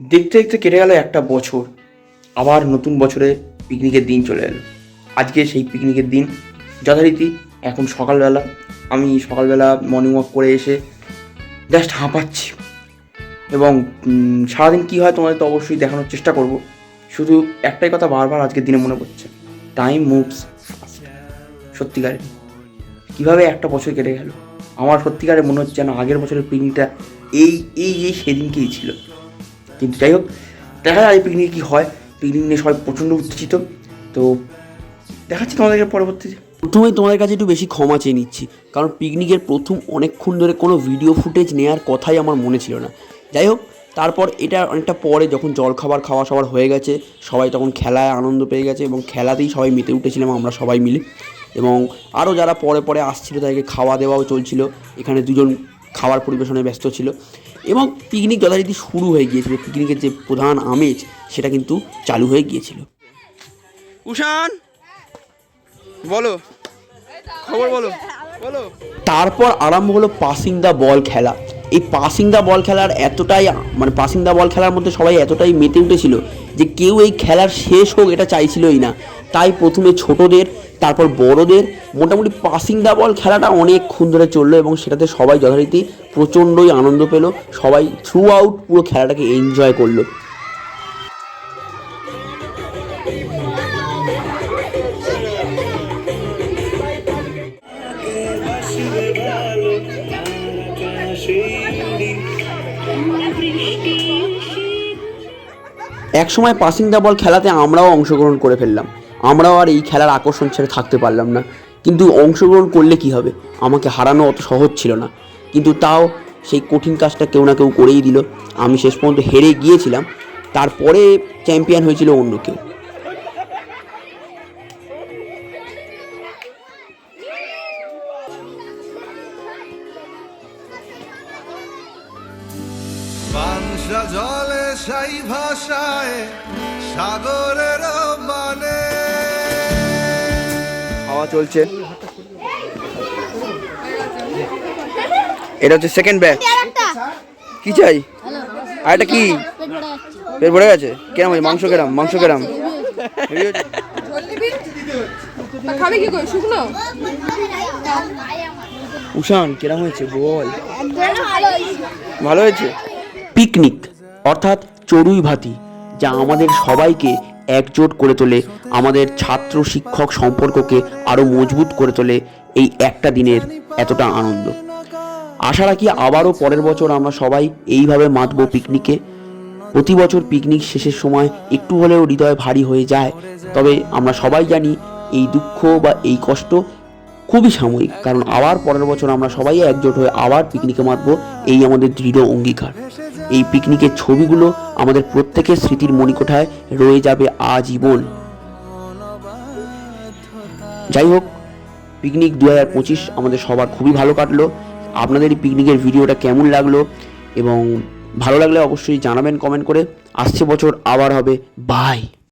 দেখতে দেখতে কেটে গেল একটা বছর। আবার নতুন বছরে পিকনিকের দিন চলে এলো। আজকে সেই পিকনিকের দিন যথারীতি এখন সকালবেলা আমি সকালবেলা মর্নিং ওয়াক করে এসে জাস্ট হাঁপাচ্ছি। এবং সারাদিন কী হয় তোমাদের তো অবশ্যই দেখানোর চেষ্টা করব। শুধু একটাই কথা বারবার আজকের দিনে মনে পড়ছে। টাইম মুভস সত্যিকারে। কীভাবে একটা বছর কেটে গেল? আমার সত্যিকারে মনে হচ্ছে যেন আগের বছরের পিকনিকটা এই এই এই সেদিনকেই ছিল। কিন্তু যাই হোক, দেখা যায় পিকনিকে কী হয়। পিকনিক নিয়ে সবাই প্রচণ্ড উত্তেজিত। তো দেখাচ্ছি তোমাদেরকে পরবর্তীতে প্রথমেই তোমাদের কাছে একটু বেশি ক্ষমা চেয়ে নিচ্ছি। কারণ পিকনিকের প্রথম অনেকক্ষণ ধরে কোনো ভিডিও ফুটেজ নেওয়ার কথাই আমার মনে ছিল না। যাই হোক, তারপর এটা অনেকটা পরে যখন জল খাবার খাওয়া সবার হয়ে গেছে, সবাই তখন খেলায় আনন্দ পেয়ে গেছে এবং খেলাতেই সবাই মেতে উঠেছিলাম আমরা সবাই মিলে। এবং আরও যারা পরে পরে আসছিল, তাদেরকে খাওয়া দেওয়াও চলছিল। এখানে দুজন খাবার পরিবেশনে ব্যস্ত ছিল। এবং পিকনিক যথারীতি শুরু হয়ে গিয়েছিল। পিকনিকের যে প্রধান আমেজ সেটা কিন্তু চালু হয়ে গিয়েছিল। উষান! বলো। খবর বলো। বলো। তারপর আরম্ভ হলো পাসিং দ্য বল খেলা। এই পাসিং দ্য বল খেলার এতটাই মানে পাসিং দ্য বল খেলার মধ্যে সবাই এতটাই মেতে উঠেছিল যে কেউ এই খেলার শেষ হোক এটা চাইছিলই না। তাই প্রথমে ছোটদের, তারপর বড়দের, মোটামুটি পাসিং দ্য বল খেলাটা অনেকক্ষণ ধরে চলল এবং সেটাতে সবাই যথারীতি প্রচণ্ডই আনন্দ পেল, সবাই থ্রু আউট পুরো খেলাটাকে এনজয় করল। এক সময় পাসিং দ্য বল খেলাতে আমরাও অংশগ্রহণ করে ফেললাম। আমরাও আর এই খেলার আকর্ষণ ছেড়ে থাকতে পারলাম না। কিন্তু অংশগ্রহণ করলে কি হবে? আমাকে হারানো অত সহজ ছিল না। কিন্তু তাও সেই কঠিন কাজটা কেউ না কেউ করেই দিল। আমি শেষ পর্যন্ত হেরে গিয়েছিলাম। তারপরে চ্যাম্পিয়ন হয়েছিল অন্য কেউ। পাংশা জলে সাই ভাষায় সাগরের মানে হাওয়া চলছে। এটা হচ্ছে সেকেন্ড ব্যাচ কি চাই? আর এটা কি? পেট ভরে গেছে? কেরাম হয়েছে মাংস কেরাম মাংস কেরাম। উষান কেরাম হয়েছে? বল। ভালো হয়েছে? পিকনিক, অর্থাৎ চড়ুই ভাতি, যা আমাদের সবাইকে একজোট করে তোলে, আমাদের ছাত্র শিক্ষক সম্পর্ককে আরও মজবুত করে তোলে এই একটা দিনের এতটা আনন্দ। আশা রাখি আবারও পরের বছর আমরা সবাই এইভাবে মাতব পিকনিকে। প্রতি বছর পিকনিক শেষের সময় একটু হলেও হৃদয় ভারী হয়ে যায়, তবে আমরা সবাই জানি এই দুঃখ বা এই কষ্ট খুবই সাময়িক, কারণ আবার পরের বছর আমরা সবাই একজোট হয়ে আবার পিকনিকে মাতবো, এই আমাদের দৃঢ় অঙ্গীকার। এই পিকনিকের ছবিগুলো আমাদের প্রত্যেকের স্মৃতির মণিকোঠায় রয়ে যাবে আজীবন। যাই হোক, পিকনিক দু হাজার পঁচিশ আমাদের সবার খুবই ভালো কাটলো। আপনাদের এই পিকনিকের ভিডিওটা কেমন লাগল এবং ভালো লাগলে অবশ্যই জানাবেন কমেন্ট করে। আসছে বছর, আবার হবে। বাই।